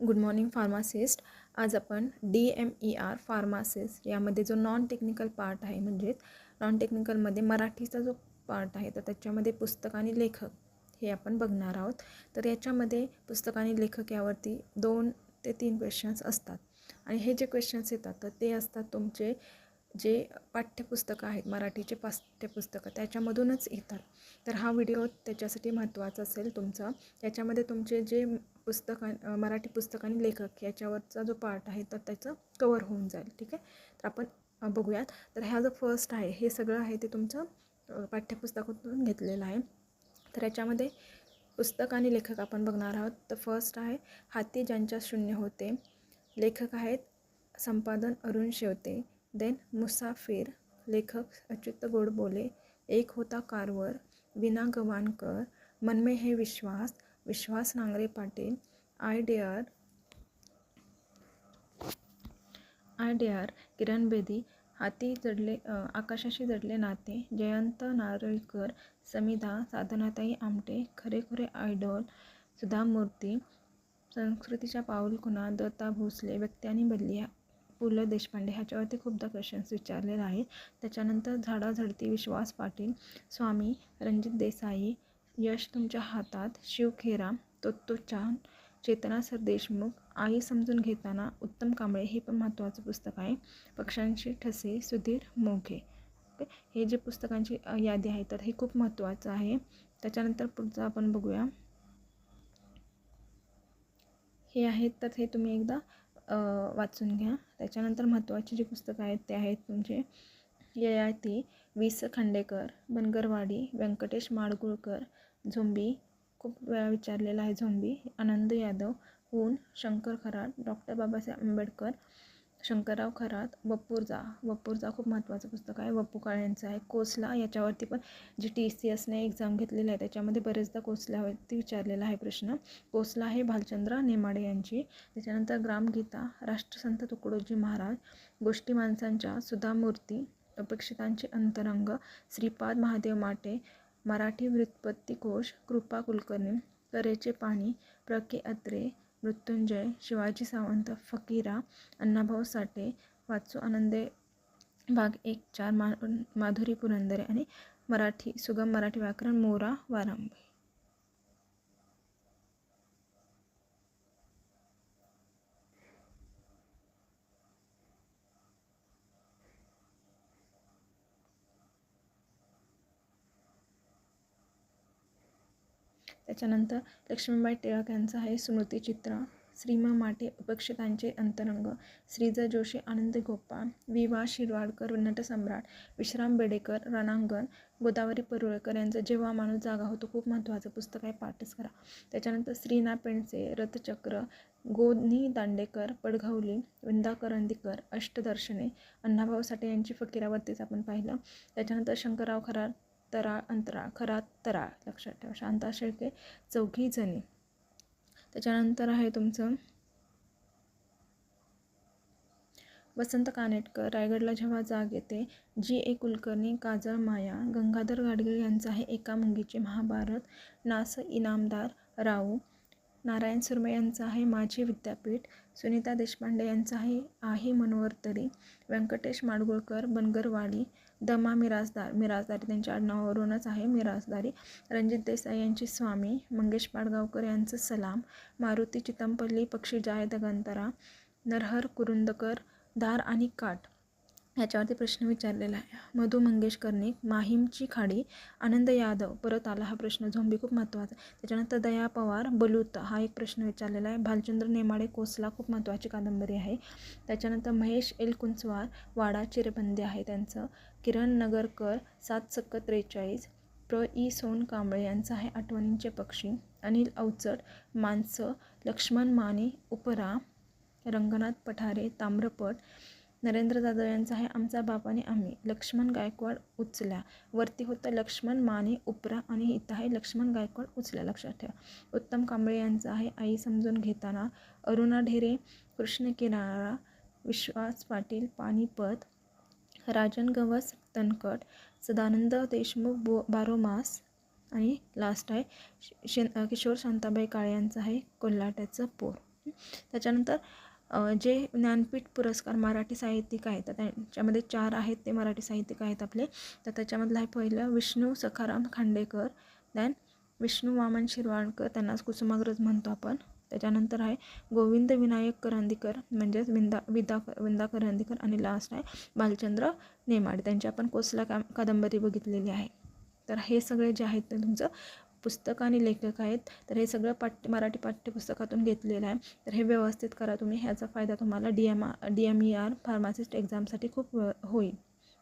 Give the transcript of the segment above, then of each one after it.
Good morning pharmacist. आज आपण D M E R pharmacist यामध्ये जो नॉन टेक्निकल पार्ट आहे म्हणजेच नॉन टेक्निकलमध्ये मराठीचा जो पार्ट आहे तर त्याच्यामध्ये पुस्तक आणि लेखक हे आपण बघणार आहोत. तर याच्यामध्ये पुस्तक आणि लेखक यावरती दोन ते तीन क्वेश्चन्स असतात. आणि हे जे क्वेश्चन्स येतात तर ते असतात तुमचे जे पाठ्यपुस्तकं आहेत मराठीचे पाठ्यपुस्तकं त्याच्यामधूनच येतात. तर हा व्हिडिओ त्याच्यासाठी महत्त्वाचा असेल तुमचा. त्याच्यामध्ये तुमचे जे पुस्तकां मराठी पुस्तक आणि लेखक याच्यावरचा जो पार्ट आहे तर त्याचं कवर होऊन जाईल ठीक आहे? तर आपण बघूयात. तर ह्या जो फर्स्ट आहे हे सगळं आहे ते तुमचं पाठ्यपुस्तकातून घेतलेलं आहे. तर याच्यामध्ये पुस्तक आणि लेखक आपण बघणार आहोत. तर फर्स्ट आहे हाती ज्यांच्या शून्य होते. लेखक आहेत संपादन अरुण शेवते. देन मुसाफिर लेखक अच्युत गोडबोले. एक होता कारवर विना गवाणकर. मनमे हे Vishwas Vishwas Nangare Patil. I dare I dare Kiran Bedi हाती जडले आकाशाशी जडले नाते जयंत नारळीकर समिधा साधनाताई आमटे खरेखुरे आयडॉल सुधा मूर्ती संस्कृतीच्या पाऊलखुणा दत्ता भोसले व्यक्ती आणि बदली पु ल देशपांडे ह्याच्यावरती खूपदा क्वेश्चन्स विचारलेले आहेत. त्याच्यानंतर झाडाझडती विश्वास पाटील स्वामी रणजित देसाई यश तुमच्या हातात शिवखेरा तोत्तोचान चेतना सर देशमुख आई समजून घेताना उत्तम कांबळे हे पण महत्त्वाचं पुस्तक आहे. पक्षांचे ठसे सुधीर मोघे. ओके? हे जे पुस्तकांची यादी आहे तर हे खूप महत्त्वाचं आहे. त्याच्यानंतर पुढचं आपण बघूया. हे आहेत तर हे तुम्ही एकदा वाचून घ्या. त्याच्यानंतर महत्त्वाची जी पुस्तकं आहेत ते आहेत तुमचे. ययाती वि स खांडेकर बनगरवाडी व्यंकटेश माडगुळकर झोंबी खूप वेळा विचारलेला आहे झोंबी. आनंद यादव हून शंकर खरात डॉक्टर बाबासाहेब आंबेडकर शंकरराव खरात वपूरजा वपूरजा खूप महत्त्वाचं पुस्तक आहे. वपू यांचं आहे. कोसला याच्यावरती पण जी टी सी एसने एक्झाम घेतलेली आहे त्याच्यामध्ये बरेचदा कोसल्यावरती विचारलेला आहे प्रश्न. कोसला आहे भालचंद्र नेमाडे यांची. त्याच्यानंतर ग्रामगीता राष्ट्रसंत तुकडोजी महाराज गोष्टी माणसांच्या सुधामूर्ती अपेक्षितांचे अंतरंग श्रीपाद महादेव माटे मराठी व्युत्पत्तीकोश कृपा कुलकर्णी करेचे पाणी प्र के अत्रे मृत्युंजय शिवाजी सावंत फकीरा अण्णाभाऊ साठे वाचू आनंदे भाग एक चार मा माधुरी पुरंदरे आणि मराठी सुगम मराठी व्याकरण मोरा वारांबे त्याच्यानंतर लक्ष्मीबाई टिळक यांचं आहे स्मृतिचित्र. श्रीमा माटे उपेक्षितांचे अंतरंग. श्रीजा जोशी आनंद गोपाळ वि वा शिरवाडकर नटसम्राट विश्राम बेडेकर रणांगण गोदावरी परुळेकर यांचं जेव्हा माणूस जागा होतो खूप महत्त्वाचं पुस्तक आहे पाठच करा. त्याच्यानंतर श्रीना पेंडसे रथचक्र गोनी दांडेकर पडघवली विंदा करंदीकर अष्टदर्शने अण्णाभाऊ साठे यांची फकीरावरतीच आपण पाहिलं. त्याच्यानंतर शंकरराव खरार तराळ अंतराळ खरा तराळ लक्षात ठेवा. शांता शेळके चौघी जणी. त्याच्यानंतर आहे तुमचं वसंत कानेटकर. रायगडला जेव्हा जाग येते जी ए कुलकर्णी काजळ माया गंगाधर गाडगीळ यांचं आहे एका मुंगीचे महाभारत. नास इनामदार राऊ नारायण सुरमे यांचं आहे माझे विद्यापीठ. सुनीता देशपांडे यांचं आहे आहे मनोवर्तरी व्यंकटेश माडगुळकर बनगरवाडी दमा मिराजदार मिराजदारी त्यांच्या आडनावावरूनच आहे. मिराजदारी रणजित देसाई यांची स्वामी मंगेश पाडगावकर यांचं सलाम मारुती चितमपल्ली पक्षी जाय दगंतरा नरहर कुरुंदकर दार आणि काठ याच्यावरती प्रश्न विचारलेला आहे. मधु मंगेश कर्णिक माहीमची खाडी आनंद यादव परत आला हा प्रश्न झोंबी खूप महत्त्वाचा त्याच्यानंतर दया पवार बलूत हा एक प्रश्न विचारलेला आहे. भालचंद्र नेमाडे कोसला खूप महत्त्वाची कादंबरी आहे. त्याच्यानंतर महेश एल कुंचवार वाडा चिरबंदी आहे त्यांचं. किरण नगरकर सात सक्क त्रेचाळीस प्र. ई. सोन कांबळे यांचं आहे आठवणींचे पक्षी. अनिल अवचट माणसं लक्ष्मण माने उपरा रंगनाथ पठारे ताम्रपट नरेंद्र जाधव यांचं आहे आमचा बाप आणि आम्ही लक्ष्मण गायकवाड उचल्या. वरती होतं लक्ष्मण माने उपरा आणि इथं आहे लक्ष्मण गायकवाड उचल्या. लक्षात ठेवा. उत्तम कांबळे यांचं आहे आई समजून घेताना अरुणा ढेरे कृष्ण किनारा विश्वास पाटील पानिपत राजन गवस तनकट सदानंद देशमुख बो बारोमास आणि लास्ट आहे शे किशोर शांताबाई काळे यांचं आहे कोल्हाट्याचं पोर. त्याच्यानंतर जे ज्ञानपीठ पुरस्कार मराठी साहित्यिक आहेत तर त्यांच्यामध्ये चार आहेत ते मराठी साहित्यिक आहेत आपले. तर त्याच्यामधलं आहे पहिलं विष्णू सखाराम खांडेकर दॅन विष्णू वामन शिरवाडकर त्यांना कुसुमाग्रज म्हणतो आपण. त्याच्यानंतर आहे गोविंद विनायक करंदीकर म्हणजेच विंदा विदा विंदा करंदीकर आणि लास्ट आहे बालचंद्र नेमाडे. त्यांची आपण कोसला का कादंबरी बघितलेली आहे. तर हे सगळे जे आहेत ते तुमचं पुस्तक आणि लेखक आहेत. तर हे सगळं पाठ्य मराठी पाठ्यपुस्तकातून घेतलेलं आहे. तर हे व्यवस्थित करा तुम्ही. ह्याचा फायदा तुम्हाला D M D M E R pharmacist एक्झामसाठी खूप होईल.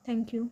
Thank you